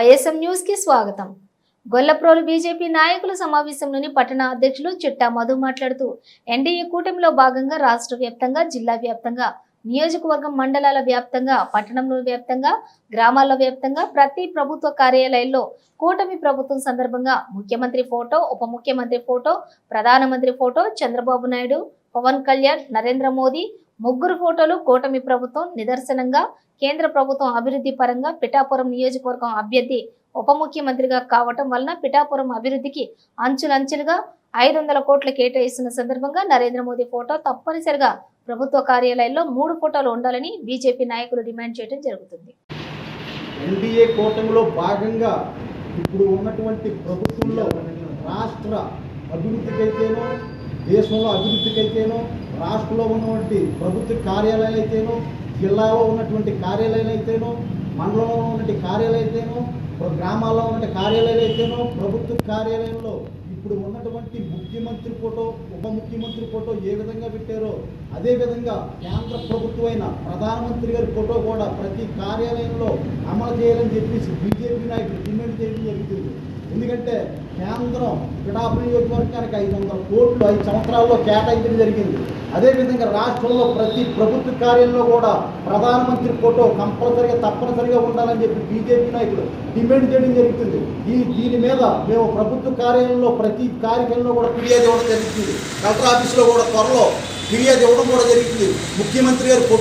YSM న్యూస్కి స్వాగతం. Gollaprolu BJP నాయకుల సమావేశంలోని పట్టణ అధ్యక్షులు చిట్టా మధు మాట్లాడుతూ ఎన్డీఏ కూటమిలో భాగంగా రాష్ట్ర వ్యాప్తంగా జిల్లా వ్యాప్తంగా నియోజకవర్గం మండలాల వ్యాప్తంగా పట్టణంలో వ్యాప్తంగా గ్రామాల వ్యాప్తంగా ప్రతి ప్రభుత్వ కార్యాలయాల్లో కూటమి ప్రభుత్వం సందర్భంగా ముఖ్యమంత్రి ఫోటో ఉప ముఖ్యమంత్రి ఫోటో ప్రధానమంత్రి ఫోటో చంద్రబాబు నాయుడు పవన్ కళ్యాణ్ నరేంద్ర మోదీ ముగ్గురు ఫోటోలు కూటమి ప్రభుత్వం నిదర్శనంగా కేంద్ర ప్రభుత్వం అభివృద్ధి పరంగా పిఠాపురం నియోజకవర్గం అభ్యర్థి ఉప ముఖ్యమంత్రిగా కావటం వలన పిఠాపురం అభివృద్ధికి అంచులంచులుగా ఐదు వందల కోట్లు కేటాయిస్తున్న సందర్భంగా నరేంద్ర మోదీ ఫోటో తప్పనిసరిగా ప్రభుత్వ కార్యాలయంలో మూడు ఫోటోలు ఉండాలని బీజేపీ నాయకులు డిమాండ్ చేయడం జరుగుతుంది. ఎన్డీఏ కూటమిలో భాగంగా ఇప్పుడు ఉన్నటువంటి ప్రభుత్వంలో రాష్ట్ర అభివృద్ధికైతేనో దేశంలో అభివృద్ధికైతేనో రాష్ట్రంలో ఉన్నటువంటి ప్రభుత్వ కార్యాలయాలు అయితేనో జిల్లాలో ఉన్నటువంటి కార్యాలయాలు అయితేనో మండలంలో ఉన్నటువంటి కార్యాలయాలు అయితేనో గ్రామాల్లో ఉన్న కార్యాలయాలు అయితేనో ప్రభుత్వ కార్యాలయంలో ఇప్పుడు ఉన్నటువంటి ముఖ్యమంత్రి ఫోటో ఉప ముఖ్యమంత్రి ఫోటో ఏ విధంగా పెట్టారో అదేవిధంగా కేంద్ర ప్రభుత్వమైన ప్రధానమంత్రి గారి ఫోటో కూడా ప్రతి కార్యాలయంలో అమలు చేయాలని చెప్పేసి బీజేపీ నాయకులు డిమాండ్ ఎందుకంటే కేంద్రం పిఠాపురం నియోజకవర్గానికి ఐదు వందల కోట్లు ఐదు సంవత్సరాల్లో కేటాయించడం జరిగింది. అదేవిధంగా రాష్ట్రంలో ప్రతి ప్రభుత్వ కార్యంలో కూడా ప్రధానమంత్రి ఫోటో కంపల్సరిగా తప్పనిసరిగా ఉండాలని చెప్పి బీజేపీ నాయకులు డిమాండ్ చేయడం జరుగుతుంది. ఈ దీని మీద మేము ప్రభుత్వ కార్యాలయంలో ప్రతి కార్యక్రమంలో కూడా ఫిర్యాదు ఇవ్వడం జరుగుతుంది. కలెక్టర్ ఆఫీసులో కూడా త్వరలో ఫిర్యాదు ఇవ్వడం కూడా జరుగుతుంది. ముఖ్యమంత్రి గారు